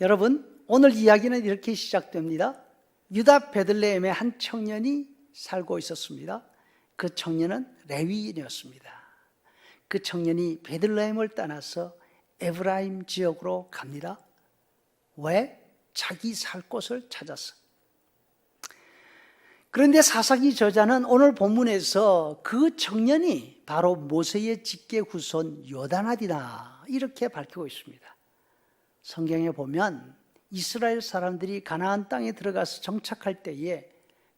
여러분, 오늘 이야기는 이렇게 시작됩니다. 유다 베들레헴에 한 청년이 살고 있었습니다. 그 청년은 레위인이었습니다. 그 청년이 베들레헴을 떠나서 에브라임 지역으로 갑니다. 왜? 자기 살 곳을 찾았어. 그런데 사사기 저자는 오늘 본문에서 그 청년이 바로 모세의 직계 후손 요단아디다 이렇게 밝히고 있습니다. 성경에 보면 이스라엘 사람들이 가나안 땅에 들어가서 정착할 때에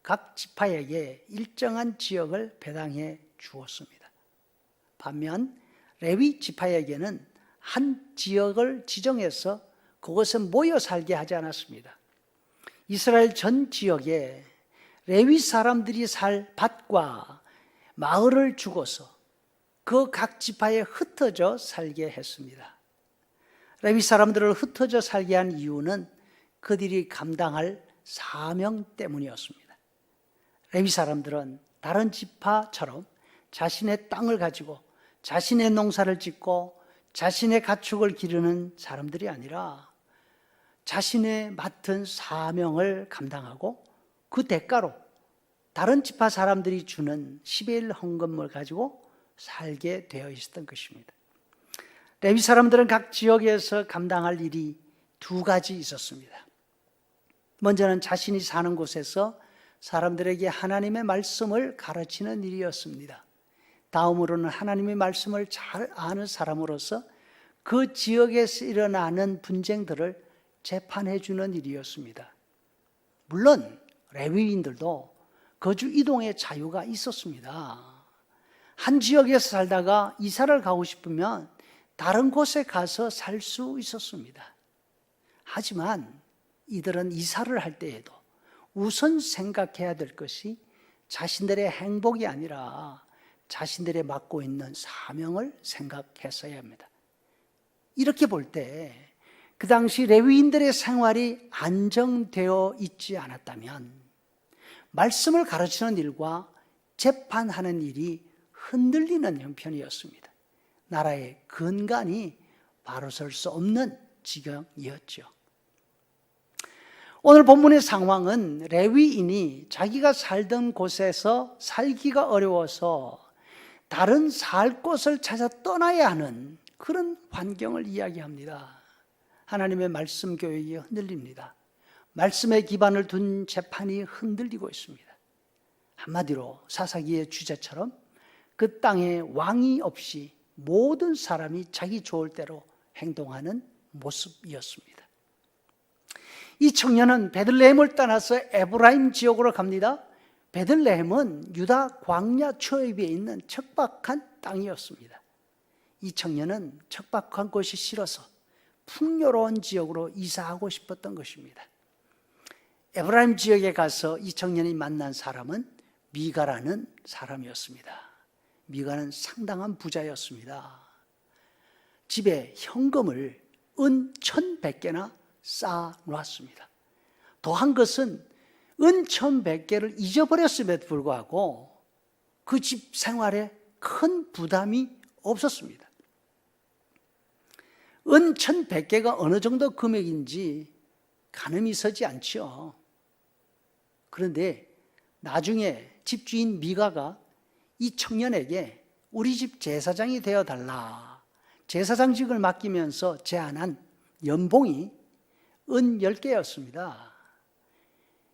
각 지파에게 일정한 지역을 배당해 주었습니다. 반면 레위 지파에게는 한 지역을 지정해서 그곳에 모여 살게 하지 않았습니다. 이스라엘 전 지역에 레위 사람들이 살 밭과 마을을 주고서 그 각 지파에 흩어져 살게 했습니다. 레위 사람들을 흩어져 살게 한 이유는 그들이 감당할 사명 때문이었습니다. 레위 사람들은 다른 지파처럼 자신의 땅을 가지고 자신의 농사를 짓고 자신의 가축을 기르는 사람들이 아니라 자신의 맡은 사명을 감당하고 그 대가로 다른 지파 사람들이 주는 11 헌금을 가지고 살게 되어 있었던 것입니다. 레위 사람들은 각 지역에서 감당할 일이 두 가지 있었습니다. 먼저는 자신이 사는 곳에서 사람들에게 하나님의 말씀을 가르치는 일이었습니다. 다음으로는 하나님의 말씀을 잘 아는 사람으로서 그 지역에서 일어나는 분쟁들을 재판해 주는 일이었습니다. 물론 레위인들도 거주 이동의 자유가 있었습니다. 한 지역에서 살다가 이사를 가고 싶으면 다른 곳에 가서 살 수 있었습니다. 하지만 이들은 이사를 할 때에도 우선 생각해야 될 것이 자신들의 행복이 아니라 자신들의 맡고 있는 사명을 생각했어야 합니다. 이렇게 볼 때 그 당시 레위인들의 생활이 안정되어 있지 않았다면 말씀을 가르치는 일과 재판하는 일이 흔들리는 형편이었습니다. 나라의 근간이 바로 설 수 없는 지경이었죠. 오늘 본문의 상황은 레위인이 자기가 살던 곳에서 살기가 어려워서 다른 살 곳을 찾아 떠나야 하는 그런 환경을 이야기합니다. 하나님의 말씀 교육이 흔들립니다. 말씀의 기반을 둔 재판이 흔들리고 있습니다. 한마디로 사사기의 주제처럼 그 땅에 왕이 없이 모든 사람이 자기 좋을 대로 행동하는 모습이었습니다. 이 청년은 베들레헴을 떠나서 에브라임 지역으로 갑니다. 베들레헴은 유다 광야 초입에 있는 척박한 땅이었습니다. 이 청년은 척박한 곳이 싫어서 풍요로운 지역으로 이사하고 싶었던 것입니다. 에브라임 지역에 가서 이 청년이 만난 사람은 미가라는 사람이었습니다. 미가는 상당한 부자였습니다. 집에 현금을 은 1100개나 쌓아 놓았습니다. 더한 것은 은 1100개를 잊어버렸음에도 불구하고 그 집 생활에 큰 부담이 없었습니다. 은 1100개가 어느 정도 금액인지 가늠이 서지 않죠. 그런데 나중에 집주인 미가가 이 청년에게 우리 집 제사장이 되어 달라. 제사장직을 맡기면서 제안한 연봉이 은 10개였습니다.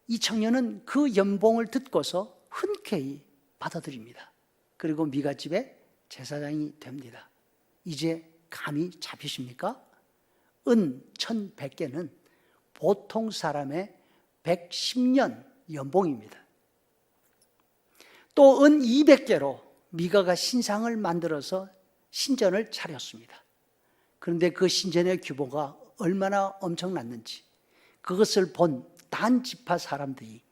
이 청년은 그 연봉을 듣고서 흔쾌히 받아들입니다. 그리고 미가 집에 제사장이 됩니다. 이제 감이 잡히십니까? 은 1100개는 보통 사람의 110년 연봉입니다. 또 은 200개로 미가가 신상을 만들어서 신전을 차렸습니다. 그런데 그 신전의 규모가 얼마나 엄청났는지 그것을 본 단 지파 사람들이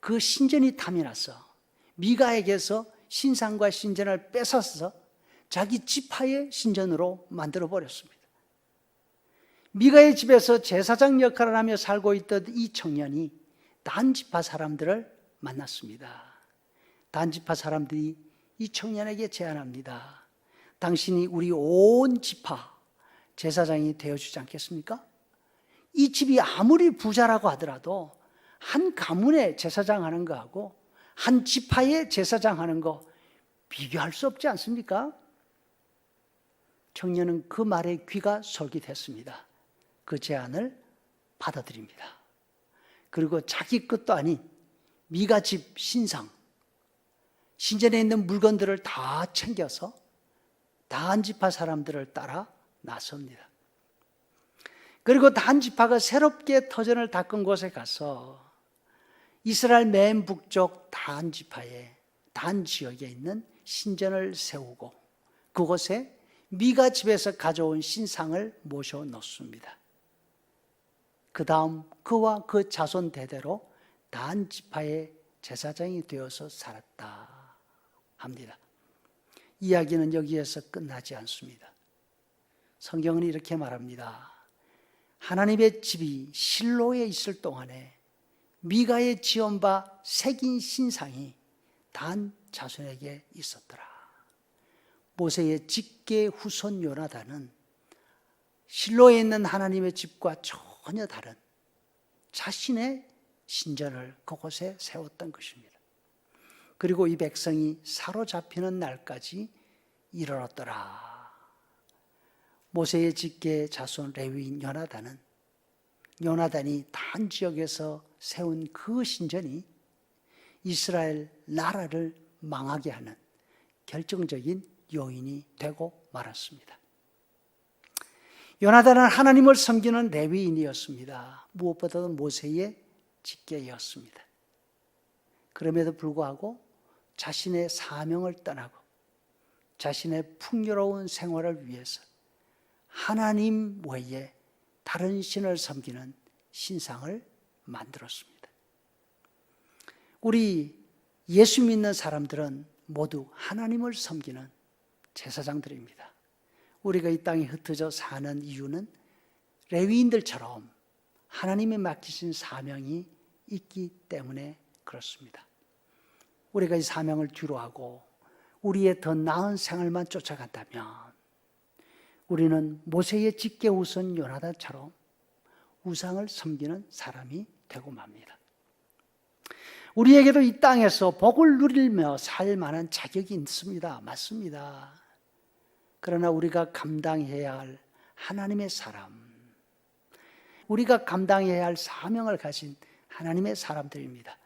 그 신전이 탐이 나서 미가에게서 신상과 신전을 뺏어서 자기 지파의 신전으로 만들어 버렸습니다. 미가의 집에서 제사장 역할을 하며 살고 있던 이 청년이 단 지파 사람들을 만났습니다. 단지파 사람들이 이 청년에게 제안합니다. 당신이 우리 온 지파 제사장이 되어주지 않겠습니까? 이 집이 아무리 부자라고 하더라도 한 가문의 제사장 하는 거하고 한 지파의 제사장 하는 거 비교할 수 없지 않습니까? 청년은 그 말에 귀가 솔깃했습니다. 그 제안을 받아들입니다. 그리고 자기 것도 아닌 미가 집 신상, 신전에 있는 물건들을 다 챙겨서 단지파 사람들을 따라 나섭니다. 그리고 단지파가 새롭게 터전을 닦은 곳에 가서 이스라엘 맨 북쪽 단지파의 단 지역에 있는 신전을 세우고 그곳에 미가 집에서 가져온 신상을 모셔 놓습니다. 그 다음 그와 그 자손 대대로 단 지파의 제사장이 되어서 살았다 합니다. 이야기는 여기에서 끝나지 않습니다. 성경은 이렇게 말합니다. 하나님의 집이 실로에 있을 동안에 미가의 지원바 새긴 신상이 단 자손에게 있었더라. 모세의 직계 후손 요나단은 실로에 있는 하나님의 집과 전혀 다른 자신의 신전을 그곳에 세웠던 것입니다. 그리고 이 백성이 사로잡히는 날까지 이르렀더라. 모세의 직계 자손 레위인 요나단은 요나단이 단 지역에서 세운 그 신전이 이스라엘 나라를 망하게 하는 결정적인 요인이 되고 말았습니다. 요나단은 하나님을 섬기는 레위인이었습니다. 무엇보다도 모세의 직계였습니다. 그럼에도 불구하고 자신의 사명을 떠나고 자신의 풍요로운 생활을 위해서 하나님 외에 다른 신을 섬기는 신상을 만들었습니다. 우리 예수 믿는 사람들은 모두 하나님을 섬기는 제사장들입니다. 우리가 이 땅에 흩어져 사는 이유는 레위인들처럼 하나님이 맡기신 사명이 있기 때문에 그렇습니다. 우리가 이 사명을 뒤로하고 우리의 더 나은 생활만 쫓아간다면 우리는 모세의 직계 우선 요나단처럼 우상을 섬기는 사람이 되고 맙니다. 우리에게도 이 땅에서 복을 누리며 살 만한 자격이 있습니다. 맞습니다. 그러나 우리가 감당해야 할 하나님의 사람, 우리가 감당해야 할 사명을 가진 하나님의 사람들입니다.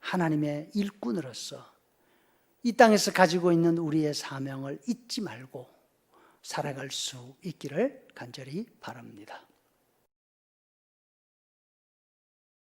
하나님의 일꾼으로서 이 땅에서 가지고 있는 우리의 사명을 잊지 말고 살아갈 수 있기를 간절히 바랍니다.